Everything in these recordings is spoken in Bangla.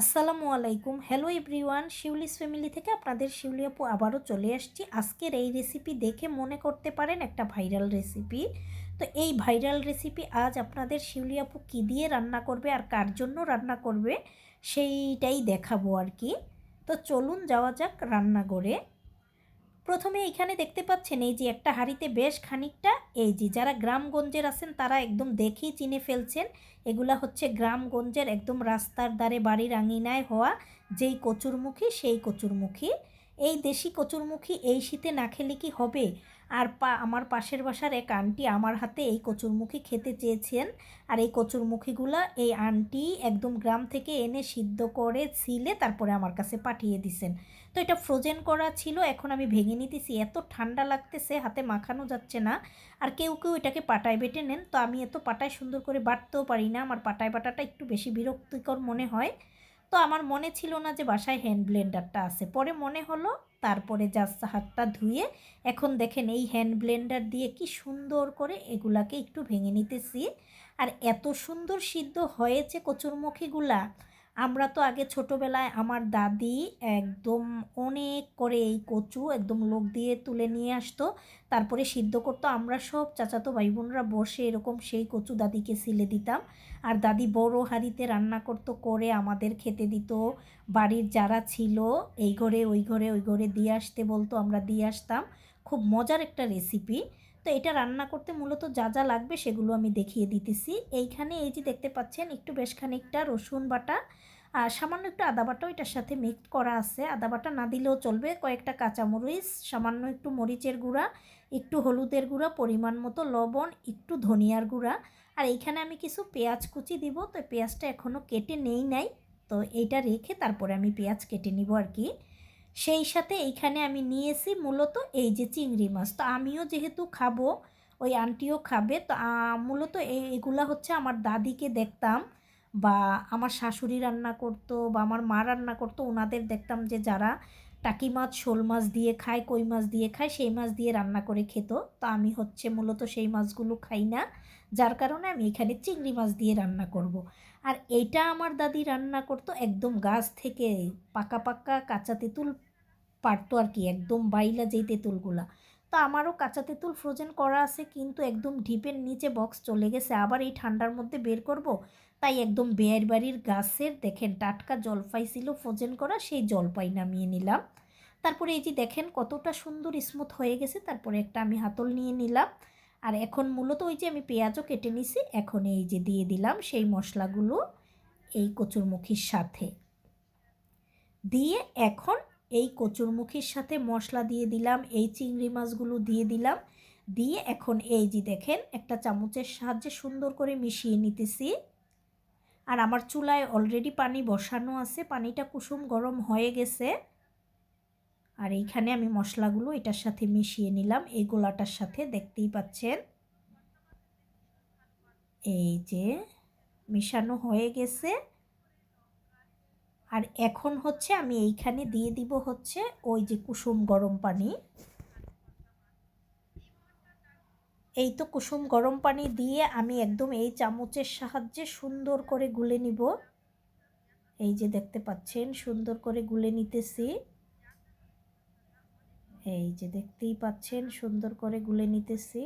আসসালামু আলাইকুম। হ্যালো এভরিওয়ান শিউলিস ফ্যামিলি থেকে আপনাদের শিউলি আপু আবারও চলে আসছি। আজকের এই রেসিপি দেখে মনে করতে পারেন একটা ভাইরাল রেসিপি তো এই ভাইরাল রেসিপি আজ আপনাদের শিউলি আপু কী দিয়ে রান্না করবে আর কার জন্য রান্না করবে, সেইটাই দেখাবো আর কি। তো চলুন যাওয়া যাক রান্নাঘরে। প্রথমে এখানে দেখতে পাচ্ছেন এই যে একটা হাঁড়িতে বেশ খানিকটা, এই যে যারা গ্রামগঞ্জের আছেন তারা একদম দেখেই চিনে ফেলছেন। এগুলা হচ্ছে গ্রামগঞ্জের একদম রাস্তার দ্বারে বাড়ির আঙিনায় হওয়া যেই কচুরমুখী, সেই কচুরমুখী। এই দেশি কচুরমুখী এই শীতে না খেলে কি হবে? আর পা, আমার পাশের বাসার এক আন্টি আমার হাতে এই কচুরমুখী খেতে চেয়েছেন। আর এই কচুরমুখীগুলা এই আন্টি একদম গ্রাম থেকে এনে সিদ্ধ করে ছিলে তারপরে আমার কাছে পাঠিয়ে দিছেন। তো এটা ফ্রোজেন করা ছিল, এখন আমি ভেঙে নিতেছি। এত ঠান্ডা লাগতেছে, হাতে মাখানো যাচ্ছে না। আর কেউ কেউ এটাকে পাটায় বেটে নেন। তো আমি এত পাটায় সুন্দর করে বাটতেও পারি না। আমার পাটায় বাটাটা একটু বেশি বিরক্তিকর মনে হয়। তো আমার মনে ছিল না যে বাসায় হ্যান্ড ব্লেন্ডারটা আছে। পরে মনে হলো, তারপরে জাস্ট হাতটা ধুয়ে এখন দেখেন এই হ্যান্ড ব্লেন্ডার দিয়ে কি সুন্দর করে এগুলাকে একটু ভেঙে নিতেছি। আর এত সুন্দর সিদ্ধ হয়েছে কচুরমুখীগুলা। আমরা তো আগে ছোটোবেলায় আমার দাদি একদম অনেক করে এই কচু একদম লোক দিয়ে তুলে নিয়ে আসতো। তারপরে সিদ্ধ করতো। আমরা সব চাচাতো ভাই বোনরা বসে এরকম সেই কচু দাদিকে সিলে দিতাম। আর দাদি বড় হাঁড়িতে রান্না করতো, করে আমাদের খেতে দিত। বাড়ির যারা ছিল, এই ঘরে, ওই ঘরে ওই ঘরে দিয়ে আসতে বলতো, আমরা দিয়ে আসতাম। খুব মজার একটা রেসিপি তো এটা রান্না করতে মূলত যা যা লাগবে সেগুলো আমি দেখিয়ে দিতেছি। এইখানে এই যে দেখতে পাচ্ছেন, একটু বেশ খানিকটা রসুন বাটা আর সামান্য একটু আদা বাটাও এটার সাথে মিক্স করা আছে। আদা বাটা না দিলেও চলবে, কয়েকটা কাঁচামরিচ, সামান্য একটু মরিচের গুঁড়া, একটু হলুদের গুঁড়া, পরিমাণ মতো লবণ, একটু ধনিয়ার গুঁড়া। আর এইখানে আমি কিছু পেঁয়াজ কুচি দিব, তো পেঁয়াজটা এখনও কেটে নেই নাই। তো এইটা রেখে তারপরে আমি পেঁয়াজ কেটে নিব আর কি। সেই সাথে এইখানে আমি নিয়েছি মূলত এই যে চিংড়ি মাছ তো আমিও যেহেতু খাব, ওই আন্টিও খাবে, তো মূলত এগুলা হচ্ছে আমার দাদিকে দেখতাম বা আমার শাশুড়ি রান্না করতো বা আমার মা রান্না করতো ওনাদের দেখতাম যে যারা টাকি মাছ, শোল মাছ দিয়ে খায়, কই মাছ দিয়ে খায়, সেই মাছ দিয়ে রান্না করে খেত তো আমি হচ্ছে মূলত সেই মাছগুলো খাই না, যার কারণে আমি এখানে চিংড়ি মাছ দিয়ে রান্না করব। আর এইটা আমার দাদি রান্না করতো একদম গাছ থেকে পাকা পাকা কাঁচা তেঁতুল পারতো আর কি, একদম বাইলা যেই তেঁতুলগুলা। তো আমারও কাঁচা তেঁতুল ফ্রোজেন করা আছে, কিন্তু একদম ঢিপের নিচে বক্স চলে গেছে। আবার এই ঠান্ডার মধ্যে বের করব, তাই একদম বেয়ের বাড়ির গাছের, দেখেন টাটকা জলপাই ছিল ফ্রোজেন করা, সেই জলপাই নামিয়ে নিলাম। তারপরে এই যে দেখেন কতটা সুন্দর স্মুথ হয়ে গেছে, তারপরে একটা আমি হাতল নিয়ে নিলাম। আর এখন মূলত ওই যে আমি পেঁয়াজও কেটে নিছি, এখন এই যে দিয়ে দিলাম সেই মশলাগুলো এই কচুরমুখির সাথে। দিয়ে এখন এই কচুরমুখির সাথে মশলা দিয়ে দিলাম, এই চিংড়ি মাছগুলো দিয়ে দিলাম। দিয়ে এখন এই যে দেখেন, একটা চামচের সাহায্যে সুন্দর করে মিশিয়ে নিতেছি। আর আমার চুলায় অলরেডি পানি বসানো আছে, পানিটা কুসুম গরম হয়ে গেছে। আর এইখানে আমি মশলাগুলো এটার সাথে মিশিয়ে নিলাম, এই গোলাটার সাথে, দেখতেই পাচ্ছেন। এই যে মিশানো হয়ে গেছে। আর এখন হচ্ছে আমি এইখানে দিয়ে দিব হচ্ছে ওই যে কুসুম গরম পানি। এই তো কুসুম গরম পানি দিয়ে আমি একদম এই চামচের সাহায্যে সুন্দর করে গুলে নিব। এই যে দেখতে পাচ্ছেন, সুন্দর করে গুলে নিতেছি। এই যে দেখতেই পাচ্ছেন, সুন্দর করে গুলে নিতেছি।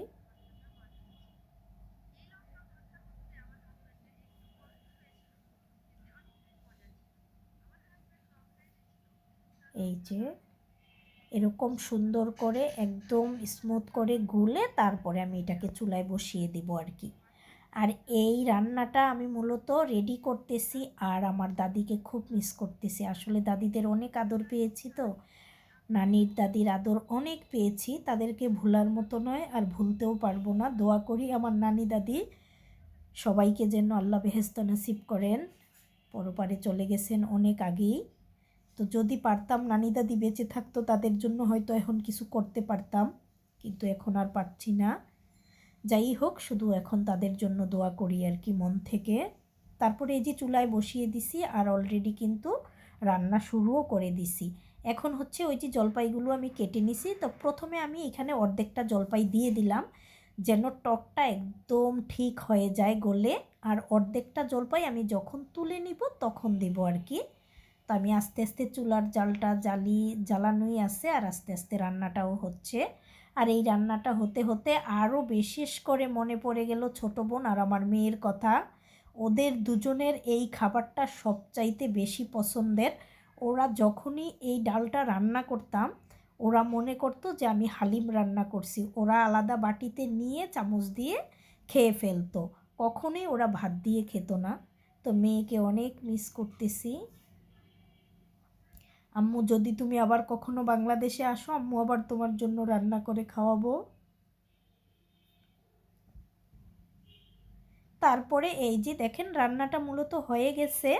এই যে এরকম সুন্দর করে একদম স্মুথ করে গুলে তারপরে আমি এটাকে চুলায় বসিয়ে দিব আর কি। আর এই রান্নাটা আমি মূলত রেডি করতেছি আর আমার দাদিকে খুব মিস করতেছি। আসলে দাদিদের অনেক আদর পেয়েছি তো, নানির দাদির আদর অনেক পেয়েছি। তাদেরকে ভুলার মতো নয় আর ভুলতেও পারব না। দোয়া করি আমার নানি দাদি সবাইকে যেন আল্লাহ বেহেস্ত নসিব করেন। পরপারে চলে গেছেন অনেক আগেই। তো যদি পারতাম, নানি দাদি বেঁচে থাকতো, তাদের জন্য হয়তো এখন কিছু করতে পারতাম। কিন্তু এখন আর পারছি না। যাই হোক, শুধু এখন তাদের জন্য দোয়া করি আর কি মন থেকে। তারপরে এই যে চুলায় বসিয়ে দিছি আর অলরেডি কিন্তু রান্না শুরুও করে দিছি। এখন হচ্ছে ওই যে জলপাইগুলো আমি কেটে নিছি। তো প্রথমে আমি এখানে অর্ধেকটা জলপাই দিয়ে দিলাম, যেন টকটা একদম ঠিক হয়ে যায় গলে। আর অর্ধেকটা জলপাই আমি যখন তুলে নিব, তখন দেব আর কি। তো আমি আস্তে আস্তে চুলার জালটা জ্বালি, জ্বালানোই আছে আর আস্তে আস্তে রান্নাটাও হচ্ছে। আর এই রান্নাটা হতে হতে আরও বিশেষ করে মনে পড়ে গেল ছোট বোন আর আমার মেয়ের কথা। ওদের দুজনের এই খাবারটা সবচাইতে বেশি পছন্দের। ওরা যখনই এই ডালটা রান্না করতাম, ওরা মনে করতো যে আমি হালিম রান্না করছি। ওরা আলাদা বাটিতে নিয়ে চামচ দিয়ে খেয়ে ফেলতো। কখনোই ওরা ভাত দিয়ে খেত না। তো মেয়েকে অনেক মিস করতেছি। আম্মু, যদি তুমি আবার কখনো বাংলাদেশে আসো, আম্মু আবার তোমার জন্য রান্না করে খাওয়াবো। তারপরে এই যে দেখেন, রান্নাটা মূলত হয়ে গেছে।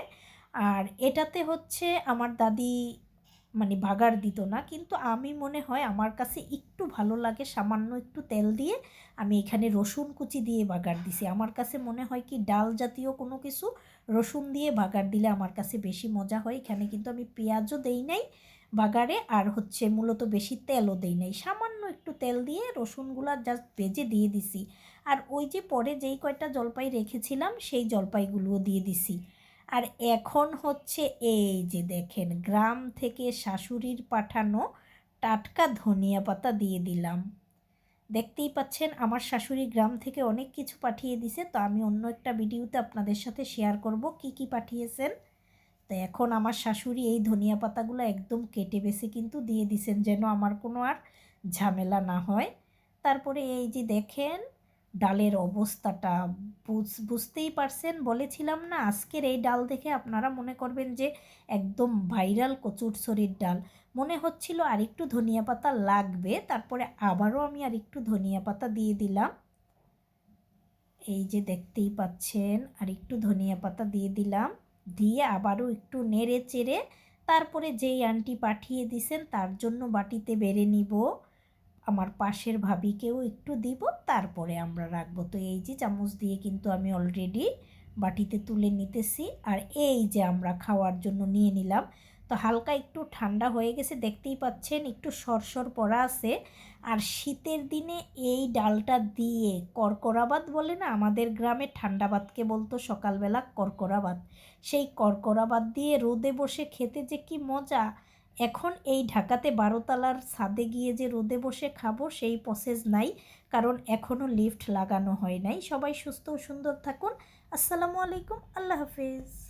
আর এটাতে হচ্ছে আমার দাদি মানে বাগার দিত না। কিন্তু আমি মনে হয় আমার কাছে একটু ভালো লাগে সামান্য একটু তেল দিয়ে। আমি এখানে রসুন কুচি দিয়ে বাগার দিছি। আমার কাছে মনে হয় কি ডাল জাতীয় কোনো কিছু রসুন দিয়ে বাগার দিলে আমার কাছে বেশি মজা হয়। এখানে কিন্তু আমি পেঁয়াজও দেই নাই বাগারে আর হচ্ছে মূলত বেশি তেলও দেই নাই। সামান্য একটু তেল দিয়ে রসুনগুলা জাস্ট ভেজে দিয়ে দিছি। আর ওই যে পরে যেই কয়টা জলপাই রেখেছিলাম সেই জলপাইগুলোও দিয়ে দিছি। আর এখন হচ্ছে এই যে দেখেন, গ্রাম থেকে শাশুড়ির পাঠানো টাটকা ধনিয়া পাতা দিয়ে দিলাম। দেখতেই পাচ্ছেন, আমার শাশুড়ি গ্রাম থেকে অনেক কিছু পাঠিয়ে দিছে। তো আমি অন্য একটা ভিডিওতে আপনাদের সাথে শেয়ার করব কি কি পাঠিয়েছেন। তো এখন আমার শাশুড়ি এই ধনিয়া পাতাগুলো একদম কেটে বেছে কিন্তু দিয়ে দিছেন, যেন আমার কোনো আর ঝামেলা না হয়। তারপরে এই যে দেখেন ডালের অবস্থাটা বুঝ, বুঝতেই পারছেন বলেছিলাম না? আজকের এই ডাল দেখে আপনারা মনে করবেন যে একদম ভাইরাল কচুরছড়ির ডাল। মনে হচ্ছিল আরেকটু ধনিয়া পাতা লাগবে, তারপরে আবারও আমি আরেকটু ধনিয়া পাতা দিয়ে দিলাম। এই যে দেখতেই পাচ্ছেন আর একটু ধনিয়া পাতা দিয়ে দিলাম। দিয়ে আবারও একটু নেড়ে চেড়ে তারপরে যেই আন্টি পাঠিয়ে দিছেন তার জন্য বাটিতে বেড়ে নিব। আমার পাশের ভাবিকেও একটু দিব, তারপরে আমরা রাখব। তো এই যে চামচ দিয়ে কিন্তু আমি অলরেডি বাটিতে তুলে নিতেছি। আর এই যে আমরা খাওয়ার জন্য নিয়ে নিলাম। তো হালকা একটু ঠান্ডা হয়ে গেছে, দেখতেই পাচ্ছেন একটু সরসর পড়া আছে। আর শীতের দিনে এই ডালটা দিয়ে করকরাবাদ বলে না, আমাদের গ্রামে ঠান্ডা ভাতকে বলতো সকালবেলা করকরাবাদ সেই করকরাবাদ দিয়ে রোদে বসে খেতে যে কি মজা! এখন এই ঢাকাতে বারোতলার ছাদে গিয়ে যে রোদে বসে খাব, সেই প্রসেস নাই। কারণ এখনও লিফট লাগানো হয় নাই। সবাই সুস্থ ও সুন্দর থাকুন। আসসালামু আলাইকুম। আল্লাহ হাফিজ।